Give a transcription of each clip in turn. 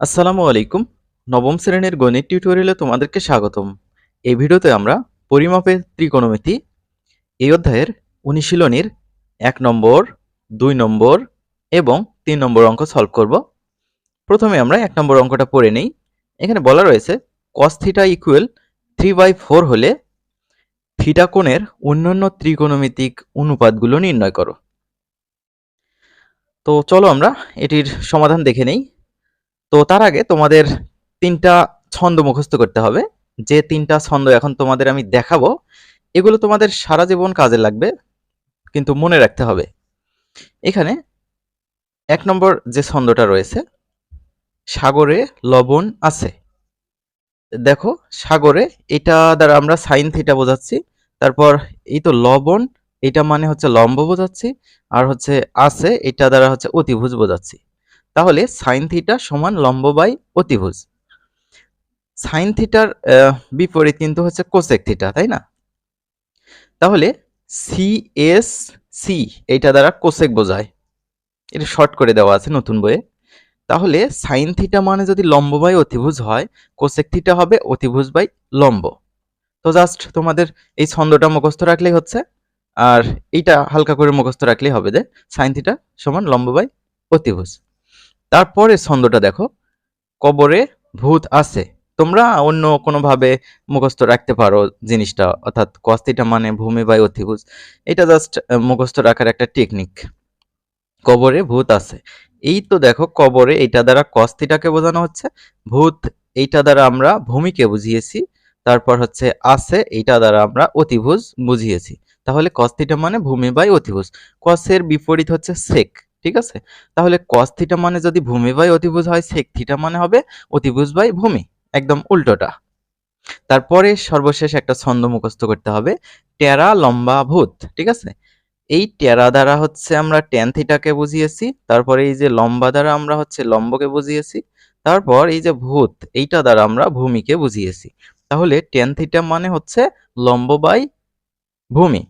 আসসালামু আলাইকুম। নবম শ্রেণির গণিত টিউটোরিয়ালে তোমাদেরকে স্বাগতম। এই ভিডিওতে আমরা পরিমাপের ত্রিকোণমিতি এই অধ্যায়ের অনুশীলনীর এক নম্বর, দুই নম্বর এবং তিন নম্বর অঙ্ক সলভ করব। প্রথমে আমরা এক নম্বর অঙ্কটা পড়ে নেই। এখানে বলা রয়েছে cos theta equal three by four হলে থিটা কোণের অন্যান্য ত্রিকোণমিতিক অনুপাতগুলো নির্ণয় করো। তো চলো আমরা এটির সমাধান দেখে নেই। তো তার আগে তোমাদের তিনটা ছন্দ মুখস্থ করতে হবে। যে তিনটা ছন্দ এখন তোমাদের আমি দেখাবো, এগুলো তোমাদের সারা জীবন কাজে লাগবে, কিন্তু মনে রাখতে হবে। এখানে এক নম্বর যে ছন্দটা রয়েছে, সাগরে লবণ আছে। দেখো, সাগরে এটা দ্বারা আমরা সাইন থিটা বোঝাচ্ছি, তারপর এই তো লবণ, এটা মানে হচ্ছে লম্ব বোঝাচ্ছি, আর হচ্ছে আছে এটা দ্বারা হচ্ছে অতিভুজ বোঝাচ্ছি। তাহলে সাইন থিটা সমান লম্ব বাই অতিভুজ। সাইন থিটার বিপরীত কিন্তু হচ্ছে কোসেক থিটা তাই না? তাহলে সি এস সি এইটা দ্বারা কোসেক বোঝায়। এটা শর্ট করে দেওয়া আছে নতুন বইয়ে। তাহলে সাইন থিটা মানে যদি লম্ব বাই অতিভুজ হয় কোসেক থিটা হবে অতিভুজ বাই লম্ব। তো জাস্ট তোমাদের এই ছন্দটা মুখস্থ রাখলেই হচ্ছে। আর এইটা হালকা করে মুখস্থ রাখলেই হবে যে সাইন থিটা সমান লম্ব বাই অতিভুজ। তারপরে ছন্দটা দেখো। কবরে ভূত আছে। তোমরা অন্য কোনোভাবে মুখস্থ রাখতে পারো জিনিসটা, অর্থাৎ কস্তিটা মানে ভূমি বাই অতিভুজ। এটা জাস্ট মুখস্থ রাখার একটা টেকনিক কবরে ভূত আছে। এই তো দেখো, কবরে এইটা দ্বারা কস্তিটাকে বোঝানো হচ্ছে, ভূত এইটা দ্বারা আমরা ভূমিকে বুঝিয়েছি, তারপর হচ্ছে আছে এইটা দ্বারা আমরা অতিভুজ বুঝিয়েছি। তাহলে কস্তিটা মানে ভূমি বাই অতিভুজ। কসের বিপরীত হচ্ছে সেক। ঠিক আছে? তাহলে কস থিটা মানে যদি ভূমি বাই অতিভুজ হয় সেক থিটা মানে হবে অতিভুজ বাই ভূমি, একদম উল্টোটা। তারপরে সর্বশেষ একটা ছন্দ মুখস্থ করতে হবে, টেরা লম্বা ভূত ঠিক আছে? এই টেরা দ্বারা হচ্ছে আমরা ট্যান থিটাকে বুঝিয়েছি, তারপরে এই যে লম্বা দ্বারা আমরা হচ্ছে লম্বকে বুঝিয়েছি, তারপর এই যে ভূত, এইটা দ্বারা আমরা ভূমিকে বুঝিয়েছি। তাহলে ট্যান থিটা মানে হচ্ছে লম্ব বাই ভূমি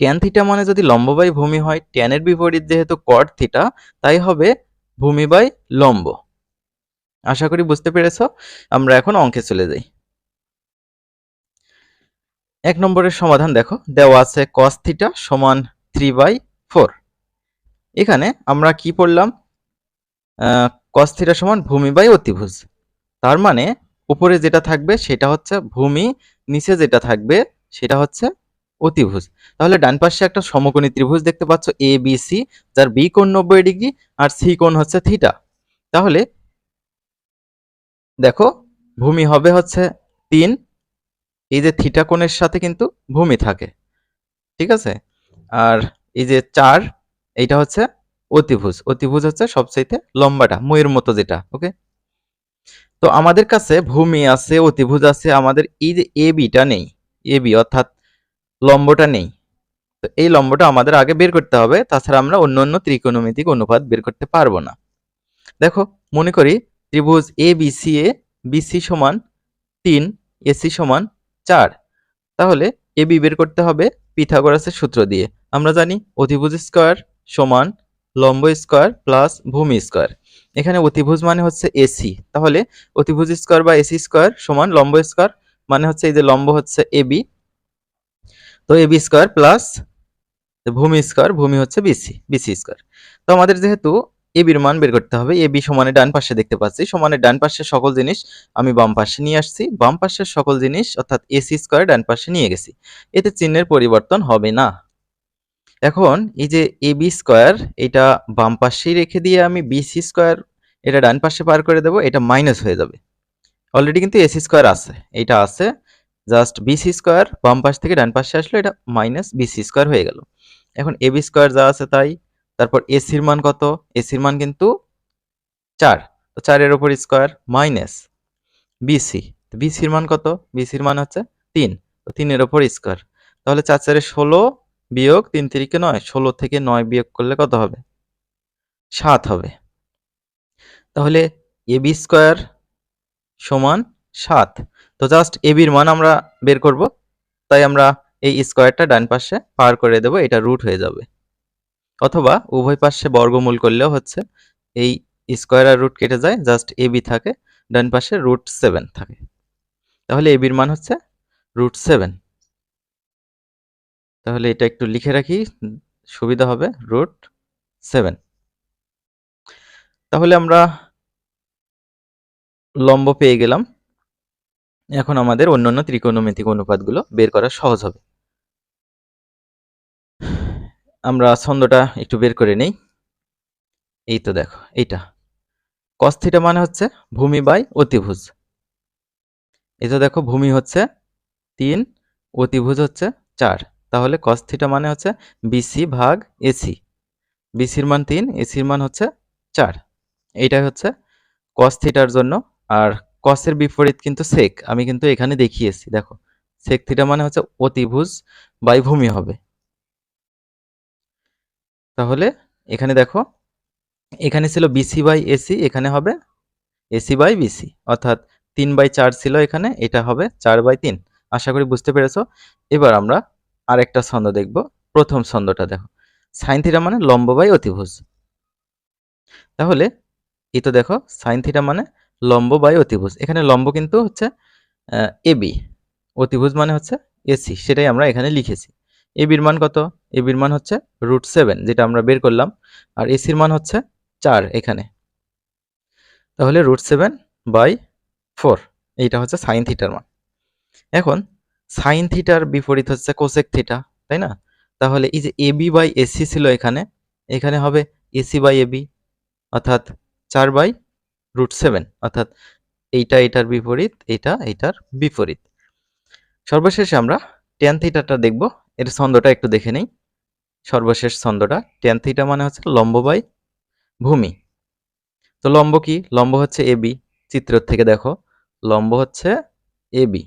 ট্যান থিটা মানে যদি লম্ব ভূমি হয় ট্যানের বিপরীত যেহেতু কট থিটা তাই হবে ভূমি বাই লম্ব। আশা করি বুঝতে পেরেছ? আমরা এখন অঙ্কে চলে যাই। এক নম্বরের সমাধান দেখো। দেওয়া আছে কস থিটা সমান থ্রি বাই ফোর এখানে আমরা কি পড়লাম? কস থিটা সমান ভূমি বাই অতিভুজ। তার মানে উপরে যেটা থাকবে সেটা হচ্ছে ভূমি, নিচে যেটা থাকবে সেটা হচ্ছে অতিভুজ তাহলে ডান পাশে একটা সমকোণী ত্রিভুজ দেখতে পাচ্ছ এ বি সি যার বি কোণ নব্বই ডিগ্রি আর সি কোণ হচ্ছে থিটা তাহলে দেখো, ভূমি হবে হচ্ছে তিন। এই যে থিটা কোণের সাথে কিন্তু ভূমি থাকে, ঠিক আছে? আর এই যে চার, এইটা হচ্ছে অতিভুজ। অতিভুজ হচ্ছে সবচাইতে লম্বাটা, ময়ের মতো যেটা, ওকে? তো আমাদের কাছে ভূমি আছে, অতিভুজ আছে, আমাদের এই যে এ বিটা নেই। এ বি অর্থাৎ লম্বটা নেই। তো এই লম্বটা আমাদের আগে বের করতে হবে, তাছাড়া আমরা অন্য অন্য ত্রিকোণমিতিক অনুপাত বের করতে পারব না। দেখো, মনে করি ত্রিভুজ এ বিসি এ বিসি সমান তিন এসি সমান চার। তাহলে এ বি বের করতে হবে পিথাগোরাসের সূত্র দিয়ে। আমরা জানি অতিভুজ স্কোয়ার সমান লম্ব স্কোয়ার প্লাস ভূমি স্কোয়ার। এখানে অতিভুজ মানে হচ্ছে এসি তাহলে অতিভুজ স্কোয়ার বা এসি স্কোয়ার সমান লম্ব স্কোয়ার মানে হচ্ছে এই যে লম্ব হচ্ছে এ বি তো এ বি স্কোয়ার প্লাস ভূমি স্কোয়ার, ভূমি হচ্ছে বিসি বিসি স্কোয়ার। তো আমাদের যেহেতু এ বির মান বের করতে হবে, এ বি সমানে ডান পাশে দেখতে পাচ্ছি। সমানে ডান পাশের সকল জিনিস আমি বাম পাশে নিয়ে আসছি। বাম পাশের সকল জিনিস অর্থাৎ এসি স্কোয়ার ডান পাশে নিয়ে গেছি। এতে চিহ্নের পরিবর্তন হবে না। এখন এই যে এ বি স্কোয়ার, এটা বাম পাশেই রেখে দিয়ে আমি বিসি স্কোয়ার, এটা ডান পাশে পার করে দেবো, এটা মাইনাস হয়ে যাবে। অলরেডি কিন্তু এসি স্কোয়ার আছে, এটা আছে। জাস্ট বিসি স্কোয়ার বাম পাশ থেকে ডান পাশে আসলো, এটা মাইনাস বিসি স্কোয়ার হয়ে গেল। এখন এ বি স্কোয়ার যা আছে তাই, তারপর এসির মান কত? এসির মান কিন্তু চার। তো চারের ওপর স্কোয়ার মাইনাস বিসি বিসির মান কত? বিসির মান হচ্ছে তিন। তো তিনের ওপর স্কোয়ার। তাহলে চার চারে ষোলো বিয়োগ তিন তিরিকে নয়। ষোলো থেকে নয় বিয়োগ করলে কত হবে? সাত হবে। তাহলে এ বি স্কোয়ার সমান সাত। তো জাস্ট এবির মান আমরা বের করব, তাই আমরা এই স্কোয়ারটা ডান পাশে পার করে দেব, এটা রুট হয়ে যাবে। অথবা উভয় পাশে বর্গমূল করলেও হচ্ছে, এই স্কোয়ার আর রুট কেটে যায় জাস্ট এ বি থাকে, ডান পাশে রুট সেভেন থাকে। তাহলে এ বির মান হচ্ছে রুট সেভেন তাহলে এটা একটু লিখে রাখি, সুবিধা হবে রুট সেভেন তাহলে আমরা লম্ব পেয়ে গেলাম। এখন আমাদের অন্যান্য ত্রিকোণমিতিক অনুপাতগুলো বের করা সহজ হবে। আমরা ছন্দটা একটু বের করে নেই। এই তো দেখো, এইটা। কস্থিটা মানে হচ্ছে ভূমি বাই অতিভুজ। এই তো দেখো, ভূমি হচ্ছে তিন, অতিভুজ হচ্ছে চার। তাহলে কস্থিটা মানে হচ্ছে বিসি ভাগ এসি বিসির মান তিন এসির মান হচ্ছে চার। এইটাই হচ্ছে কস্থিটার জন্য আর কসের বিপরীত কিন্তু সেক আমি কিন্তু এখানে দেখিয়েছি, দেখো। সেক থিটা মানে হচ্ছে অতিভুজ বাই ভূমি হবে। তাহলে এখানে দেখো, এখানে ছিল বিসি বাই এসি এখানে হবে এসি বাই বিসি অর্থাৎ তিন বাই চার ছিল এখানে, এটা হবে চার বাই তিন। আশা করি বুঝতে পেরেছ? এবার আমরা আরেকটা ছন্দ দেখব, প্রথম ছন্দটা দেখো। সাইন থিটা মানে লম্ব বাই অতিভুজ। তাহলে এই তো দেখো সাইন থিটা মানে লম্ব বাই অতিভুজ। এখানে লম্ব কিন্তু হচ্ছে এবি অতিভুজ মানে হচ্ছে এসি সেটাই আমরা এখানে লিখেছি। এবির মান কত? এবির মান হচ্ছে রুট সেভেন, যেটা আমরা বের করলাম। আর এসির মান হচ্ছে চার এখানে। তাহলে রুট সেভেন বাই ফোর, এইটা হচ্ছে সাইন থিটার মান। এখন, সাইন থিটার বিপরীত হচ্ছে কোসেক থিটা, তাই না? তাহলে এই যে এবি বাই এসি ছিল এখানে এখানে হবে এসি বাই এবি অর্থাৎ চার বাই রুট সেভেন অর্থাৎ এইটা এটার বিপরীত, এইটা এইটার বিপরীত। সর্বশেষে আমরা টেন থিটাটা দেখব। এর ছন্দটা একটু দেখে নেই। সর্বশেষ ছন্দটা টেন থিটা মানে হচ্ছে লম্ব বাই ভূমি। তো লম্ব কি? লম্ব হচ্ছে এবি চিত্র থেকে দেখো, লম্ব হচ্ছে এবি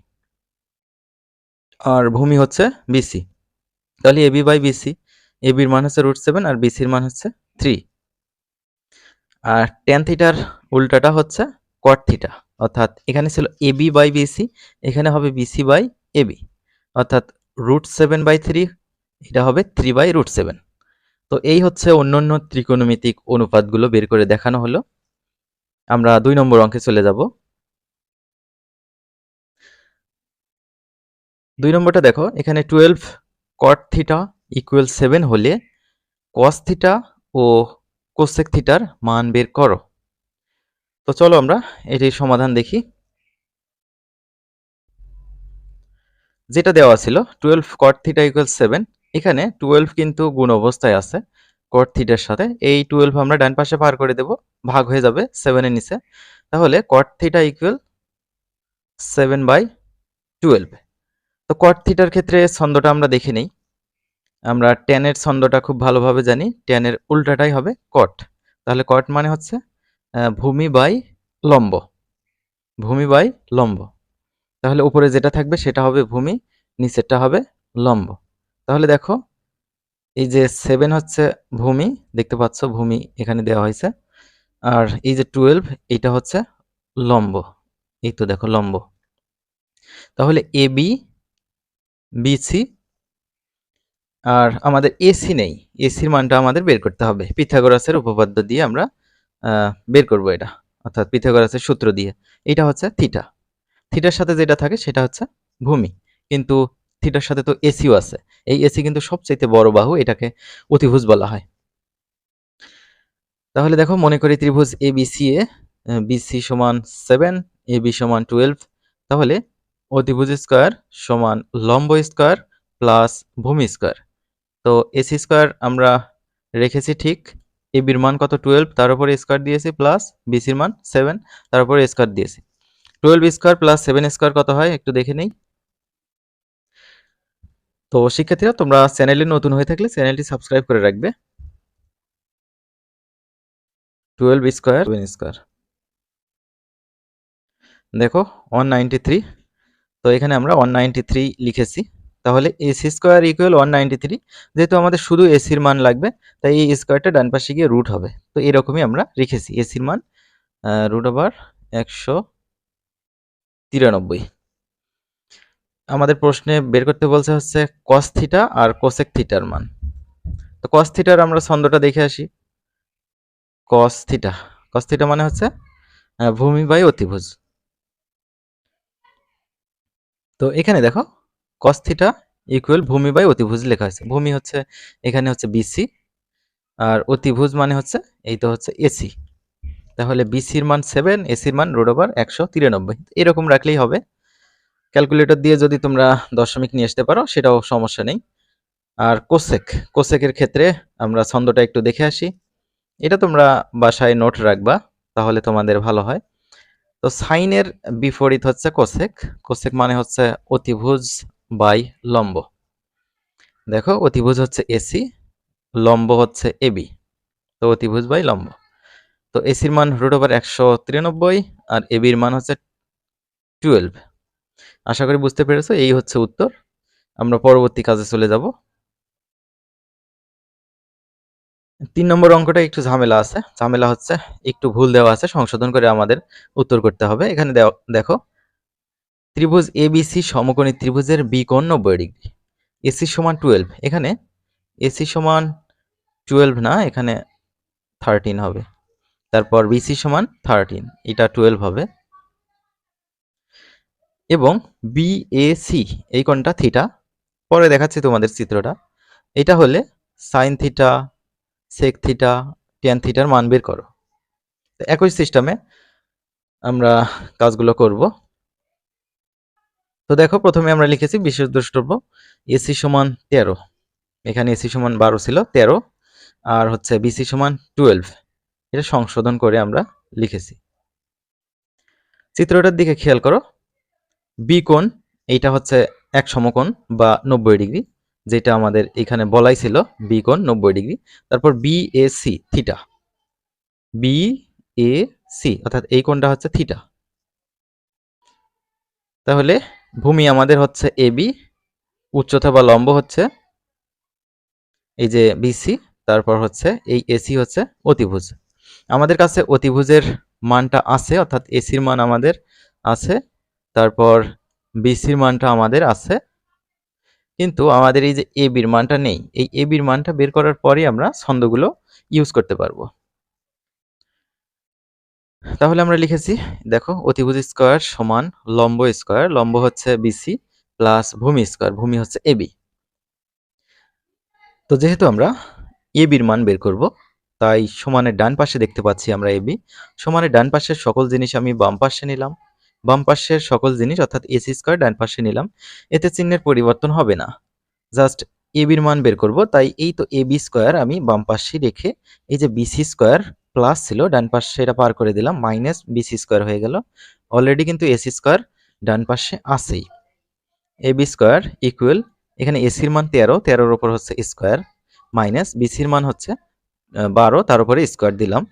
আর ভূমি হচ্ছে বিসি তাহলে এবি বাই বিসি এবির মান হচ্ছে রুট সেভেন আর বিসির মান হচ্ছে থ্রি আর টেন থিটার উল্টাটা হচ্ছে কট থিটা অর্থাৎ এখানে ছিল এবি বাই বিসি এখানে হবে বিসি বাই এবি অর্থাৎ রুট সেভেন বাই থ্রি এটা হবে থ্রি বাই রুট সেভেন তো এই হচ্ছে অন্যান্য ত্রিকোণমিতিক অনুপাতগুলো বের করে দেখানো হলো। আমরা দুই নম্বর অঙ্কে চলে যাব। দুই নম্বরটা দেখো, এখানে twelve cot theta equal seven হলে কস থিটা ও কোসেক থিটার মান বের করো। তো চলো আমরা এটির সমাধান দেখি। যেটা দেওয়া ছিল twelve cot theta equal seven এখানে টুয়েলভ কিন্তু গুণ অবস্থায় আছে। কট থিটার সাথে এই টুয়েলভ আমরা ডান পাশে পার করে দেব, ভাগ হয়ে যাবে সেভেনের নিচে। তাহলে cot theta equal seven by twelve তো কট থিটার ক্ষেত্রে ছন্দটা আমরা দেখে নিই। আমরা টেনের ছন্দটা খুব ভালোভাবে জানি। টেনের উল্টাটাই হবে কট তাহলে কট মানে হচ্ছে ভূমি বাই লম্ব। ভূমি বাই লম্ব। তাহলে উপরে যেটা থাকবে সেটা হবে ভূমি, নিচেরটা হবে লম্ব। তাহলে দেখো, এই যে সেভেন হচ্ছে ভূমি, দেখতে পাচ্ছ ভূমি এখানে দেওয়া হয়েছে। আর এই যে টুয়েলভ এটা হচ্ছে লম্ব। এই তো দেখো লম্ব। তাহলে এ বি বিসি আর আমাদের এসি নেই। এসির মানটা আমাদের বের করতে হবে। পিথাগোরাসের উপপাদ্য দিয়ে আমরা বের করব এটা। অর্থাৎ পিথাগোরাসের সূত্র দিয়ে। এটা হচ্ছে থিটা। থিটার সাথে যেটা থাকে সেটা হচ্ছে ভূমি। কিন্তু থিটার সাথে তো এসিও আছে। এই এসি কিন্তু সবচেয়ে বড় বাহু এটাকে অতিভুজ বলা হয়। তাহলে দেখো, মনে করি ত্রিভুজ এ বিসি এ বিসি সমান সেভেন এ বি সমান টুয়েলভ তাহলে অতিভুজ স্কোয়ার সমান লম্ব স্কোয়ার প্লাস ভূমি স্কোয়ার তো এসি স্কোয়ার আমরা রেখেছি ঠিক। এ বির মান কত? টুয়েলভ তার উপরে স্কোয়ার দিয়েছি প্লাস বিসির মান সেভেন তার উপরে স্কোয়ার দিয়েছি। Twelve square plus seven square কত হয়? একটু দেখে নেই। তো শিক্ষার্থীরা, তোমরা চ্যানেলে নতুন হয়ে থাকলে চ্যানেলটি সাবস্ক্রাইব করে রাখবে। Twelve square square. দেখো ওয়ান নাইনটি থ্রি তো এখানে আমরা ওয়ান নাইনটি থ্রি লিখেছি। তাহলে AC square equal one ninety three যেহেতু আমাদের শুধু এসির মান লাগবে, তাই এই স্কোয়ারটা ডান পাশে গিয়ে রুট হবে। তো এরকমই আমরা রেখেছি এসির মান রুট ওভার একশো তিরানব্বই। আমাদের প্রশ্নে বের করতে বলছে হচ্ছে কস থিটা আর কোসেক থিটার মান। তো কস থিটার আমরা ছন্দটা দেখে আসি। কস থিটা কস থিটা মানে হচ্ছে ভূমি বাই অতিভুজ। তো এখানে দেখো কস থিটা ইকুয়াল ভূমি বাই অতিভুজ লেখা হয়েছে। ভূমি হচ্ছে, এখানে হচ্ছে বিসি আর অতিভুজ মানে হচ্ছে, এই তো হচ্ছে এসি তাহলে বিসির মান সেভেন এসির মান রোড ওভার একশো তিরানব্বই। এরকম রাখলেই হবে। ক্যালকুলেটর দিয়ে যদি তোমরা দশমিক নিয়ে আসতে পারো, সেটাও সমস্যা নেই। আর কোসেক কোসেকের ক্ষেত্রে আমরা ছন্দটা একটু দেখে আসি। এটা তোমরা বাসায় নোট রাখবা, তাহলে তোমাদের ভালো হয়। তো সাইনের বিপরীত হচ্ছে কোসেক কোসেক মানে হচ্ছে অতিভুজ বাই লম্ব। দেখো, অতিভুজ হচ্ছে এসি লম্ব হচ্ছে এবি তো অতিভুজ বাই লম্ব। তো এসির মান রুট ওভার একশো তিরানব্বই আর এবির মান হচ্ছে টুয়েলভ আশা করি বুঝতে পেরেছ, এই হচ্ছে উত্তর। আমরা পরবর্তী কাজে চলে যাব। তিন নম্বর অঙ্কটা একটু ঝামেলা আছে। ঝামেলা হচ্ছে, একটু ভুল দেওয়া আছে। সংশোধন করে আমাদের উত্তর করতে হবে। এখানে দেখো ত্রিভুজ এবিসি সমকোণী ত্রিভুজের বি কোণ নব্বই ডিগ্রি। এসি সমান টুয়েলভ এখানে এসি সমান টুয়েলভ না, এখানে থার্টিন হবে। তারপর বিসি সমান থার্টিন এটা টুয়েলভ হবে। এবং বি বিএসি এই কোণটা থিটা পরে দেখাচ্ছি তোমাদের চিত্রটা। এটা হলে sine theta sec theta tan থিটার মান বের করো। একই সিস্টেমে আমরা কাজগুলো করব। তো দেখো, প্রথমে আমরা লিখেছি বিশেষ এসি সমান তেরো। এখানে এসি সমান বারো ছিল, তেরো। আর হচ্ছে বিসি সমান টুয়েলভ। এটা সংশোধন করে আমরা লিখেছি। চিত্রটার দিকে খেয়াল করো। বি কোণ, এইটা হচ্ছে এক সমকোণ বা নব্বই ডিগ্রি, যেটা আমাদের এখানে বলাই ছিল বি কোণ নব্বই ডিগ্রি। তারপর B A C theta B A C অর্থাৎ এই কোণটা হচ্ছে থিটা তাহলে ভূমি আমাদের হচ্ছে এ বি, উচ্চতা বা লম্ব হচ্ছে এই যে বিসি তারপর হচ্ছে এই এসি হচ্ছে অতিভুজ। আমাদের কাছে অতিভুজের মানটা আছে, অর্থাৎ এসির মান আমাদের আছে, তারপর বিসির মানটা আমাদের আছে। কিন্তু আমাদের এই যে এ বির মানটা নেই, এই এ বির মানটা বের করার পরেই আমরা ছন্দগুলো ইউজ করতে পারব। তাহলে আমরা লিখেছি, দেখো, অতিভুজ স্কোয়ার সমান লম্ব স্কোয়ার, লম্ব হচ্ছে বিসি প্লাস ভূমি স্কোয়ার, ভূমি হচ্ছে এবি তো যেহেতু আমরা এ বির মান বের করব, তাই সমানের ডান পাশে দেখতে পাচ্ছি আমরা এবি সমানের ডান পাশের সকল জিনিস আমি বাম পাশে নিলাম। বাম পাশের সকল জিনিস, অর্থাৎ এসি স্কোয়ার, ডান পাশে নিলাম। এতে চিহ্নের পরিবর্তন হবে না। জাস্ট এ বির মান বের করব, তাই এই তো এ বি স্কোয়ার আমি বাম পাশে রেখে, এই যে বিসি স্কোয়ার প্লাস ছিল, ডান পাশে এটা পার করে দিলাম, মাইনাস বিসি স্কোয়ার হয়ে গেল। অলরেডি কিন্তু এসি স্কোয়ার ডান পাশে আছেই। এ বি স্কোয়ার ইকুয়াল এখানে এসির মান তেরো, তেরোর ওপর হচ্ছে স্কোয়ার মাইনাস বিসির মান হচ্ছে বারো, তার উপরে স্কোয়ার দিলাম।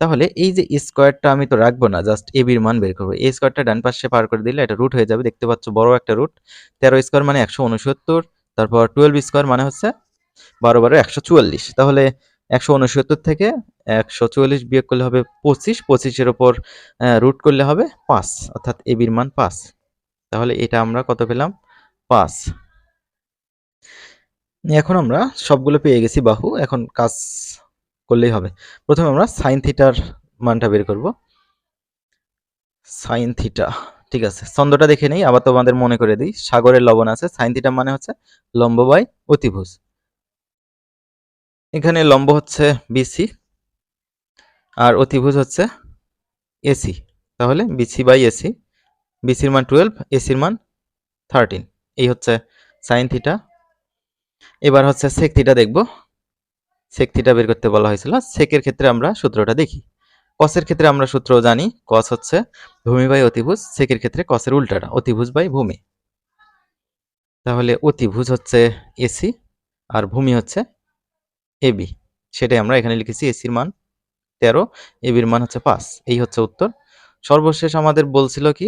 তাহলে এই যে স্কোয়ারটা আমি তো রাখব না, জাস্ট এ বির মান বের করব। এই স্কোয়ারটা ডান পাশে পার করে দিলে এটা রুট হয়ে যাবে, দেখতে পাচ্ছ বড় একটা রুট তেরো স্কোয়ার মানে একশো উনসত্তর, তারপর টুয়েলভ স্কোয়ার মানে হচ্ছে বারো বারো একশো চুয়াল্লিশ। তাহলে একশো উনসত্তর থেকে একশো চুয়াল্লিশ বিয়োগ করলে হবে পঁচিশ, পঁচিশের ওপর রুট করলে হবে পাঁচ, অর্থাৎ এ বির মান পাঁচ। তাহলে এটা আমরা কত পেলাম? পাঁচ। এখন আমরা সবগুলো পেয়ে গেছি বাহু, এখন কাজ করলেই হবে। প্রথমে আমরা সাইন থিটার মানটা বের করব। সাইন থিটা ঠিক আছে, ছন্দটা দেখে নেই, আবার তোমাদের মনে করে দিই, সাগরের লবণ আছে সাইন থিটা মানে হচ্ছে লম্ব বাই অতিভুজ। এখানে লম্ব হচ্ছে বিসি আর অতিভুজ হচ্ছে এসি। তাহলে বিসি বাই এসি, বিসির মান টুয়েলভ এসির মান থার্টিন এই হচ্ছে সাইন থিটা এবার হচ্ছে সেক থিটা দেখব। সেক থিটা বের করতে বলা হয়েছিল। সেকের ক্ষেত্রে আমরা সূত্রটা দেখি। কসের ক্ষেত্রে আমরা সূত্র জানি। কস হচ্ছে ভূমি বাই অতিভুজ। সেকের ক্ষেত্রে কসের উল্টাটা, অতিভুজ বাই ভূমি। তাহলে অতিভুজ হচ্ছে এসি আর ভূমি হচ্ছে এবি সেটাই আমরা এখানে লিখেছি এসির মান তেরো এবির মান হচ্ছে পাঁচ। এই হচ্ছে উত্তর। সর্বশেষ আমাদের বলছিল কি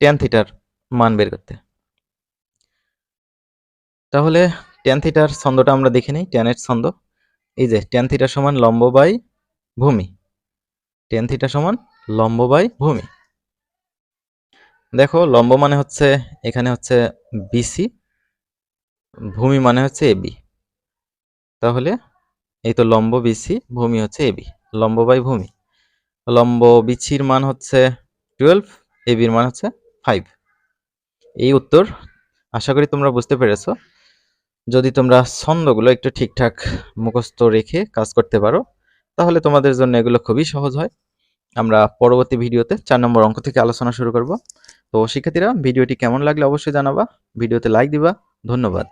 টেন থিটার মান বের করতে। তাহলে টেন থিটার ছন্দটা আমরা দেখে নিই টেনের ছন্দ। এই যে টেন থিটা সমান লম্ব বাই ভূমি। টেন থিটা সমান লম্ব বাই ভূমি। দেখো, লম্ব মানে হচ্ছে, এখানে হচ্ছে বিসি ভূমি মানে হচ্ছে এবি তাহলে এই তো লম্ব বিসি ভূমি হচ্ছে এবি লম্ব বাই ভূমি। লম্ব বিচির মান হচ্ছে টুয়েলভ এবির মান হচ্ছে ফাইভ। এই উত্তর আশা করি তোমরা বুঝতে পেরেছ। যদি তোমরা ছন্দগুলো একটু ঠিকঠাক মুখস্থ রেখে কাজ করতে পারো, তাহলে তোমাদের জন্য এগুলো খুবই সহজ হয়। আমরা পরবর্তী ভিডিওতে চার নম্বর অঙ্ক থেকে আলোচনা শুরু করব। তো শিক্ষার্থীরা, ভিডিওটি কেমন লাগলে অবশ্যই জানাবা। ভিডিওতে লাইক দিবা। ধন্যবাদ।